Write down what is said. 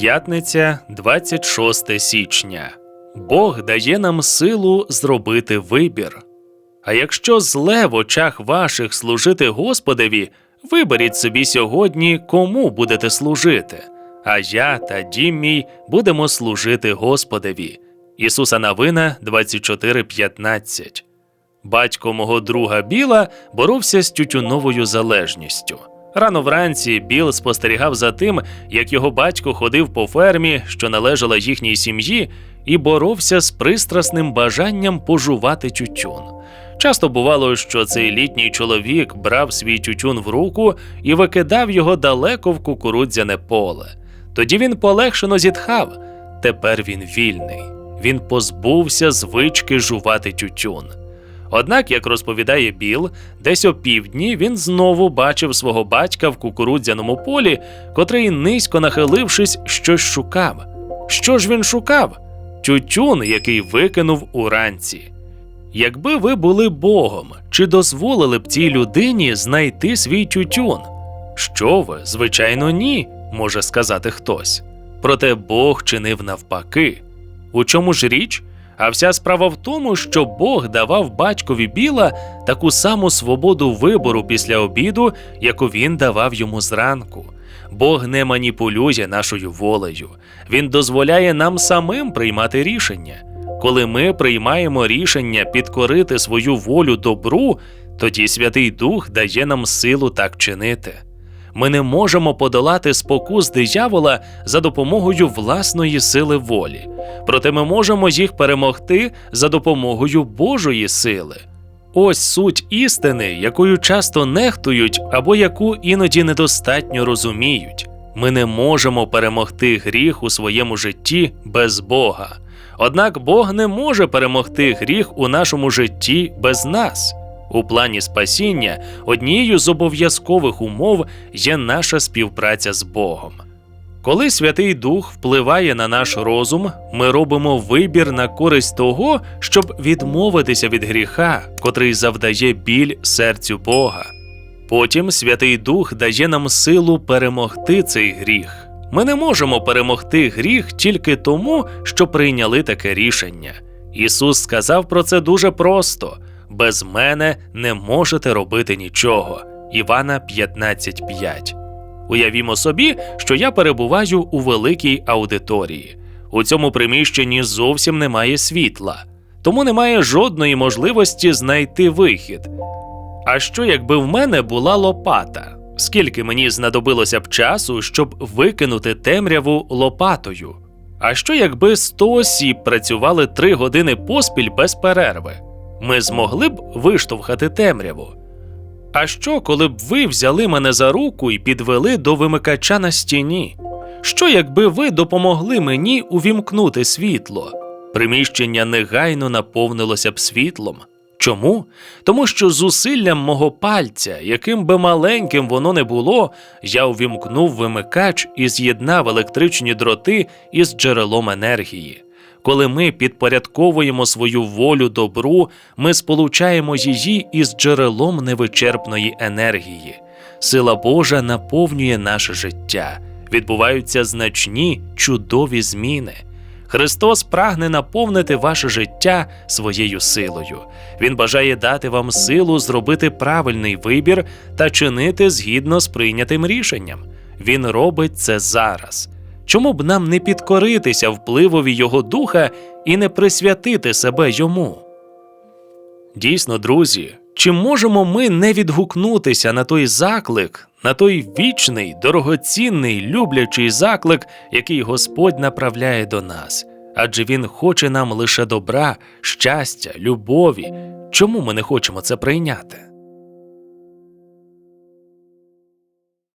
П'ятниця, 26 січня. Бог дає нам силу зробити вибір. А якщо зле в очах ваших служити Господеві, виберіть собі сьогодні, кому будете служити. А я та дім мій будемо служити Господеві. Ісуса Навина 24.15 Батько мого друга Біла боровся з тютюновою залежністю. Рано вранці Біл спостерігав за тим, як його батько ходив по фермі, що належала їхній сім'ї, і боровся з пристрасним бажанням пожувати тютюн. Часто бувало, що цей літній чоловік брав свій тютюн в руку і викидав його далеко в кукурудзяне поле. Тоді він полегшено зітхав. Тепер він вільний. Він позбувся звички жувати тютюн. Однак, як розповідає Біл, десь о півдні він знову бачив свого батька в кукурудзяному полі, котрий, низько нахилившись, щось шукав. Що ж він шукав? Тютюн, який викинув уранці. Якби ви були Богом, чи дозволили б цій людині знайти свій тютюн? Що ви, звичайно, ні, може сказати хтось. Проте Бог чинив навпаки. У чому ж річ? А вся справа в тому, що Бог давав батькові Біла таку саму свободу вибору після обіду, яку він давав йому зранку. Бог не маніпулює нашою волею, Він дозволяє нам самим приймати рішення. Коли ми приймаємо рішення підкорити свою волю добру, тоді Святий Дух дає нам силу так чинити. Ми не можемо подолати спокус диявола за допомогою власної сили волі, проте ми можемо їх перемогти за допомогою Божої сили. Ось суть істини, якою часто нехтують або яку іноді недостатньо розуміють. Ми не можемо перемогти гріх у своєму житті без Бога. Однак Бог не може перемогти гріх у нашому житті без нас. У плані спасіння однією з обов'язкових умов є наша співпраця з Богом. Коли Святий Дух впливає на наш розум, ми робимо вибір на користь того, щоб відмовитися від гріха, котрий завдає біль серцю Бога. Потім Святий Дух дає нам силу перемогти цей гріх. Ми не можемо перемогти гріх тільки тому, що прийняли таке рішення. Ісус сказав про це дуже просто: без мене не можете робити нічого. Івана 15.5 Уявімо собі, що я перебуваю у великій аудиторії. У цьому приміщенні зовсім немає світла, тому немає жодної можливості знайти вихід. А що якби в мене була лопата? Скільки мені знадобилося б часу, щоб викинути темряву лопатою? А що якби 100 осіб працювали 3 години поспіль без перерви? Ми змогли б виштовхати темряву? А що, коли б ви взяли мене за руку і підвели до вимикача на стіні? Що, якби ви допомогли мені увімкнути світло? Приміщення негайно наповнилося б світлом. Чому? Тому що зусиллям мого пальця, яким би маленьким воно не було, я увімкнув вимикач і з'єднав електричні дроти із джерелом енергії. Коли ми підпорядковуємо свою волю добру, ми сполучаємо її із джерелом невичерпної енергії. Сила Божа наповнює наше життя, відбуваються значні чудові зміни. Христос прагне наповнити ваше життя своєю силою. Він бажає дати вам силу зробити правильний вибір та чинити згідно з прийнятим рішенням. Він робить це зараз. Чому б нам не підкоритися впливові Його духа і не присвятити себе йому? Дійсно, друзі, чи можемо ми не відгукнутися на той заклик, на той вічний, дорогоцінний, люблячий заклик, який Господь направляє до нас? Адже Він хоче нам лише добра, щастя, любові. Чому ми не хочемо це прийняти?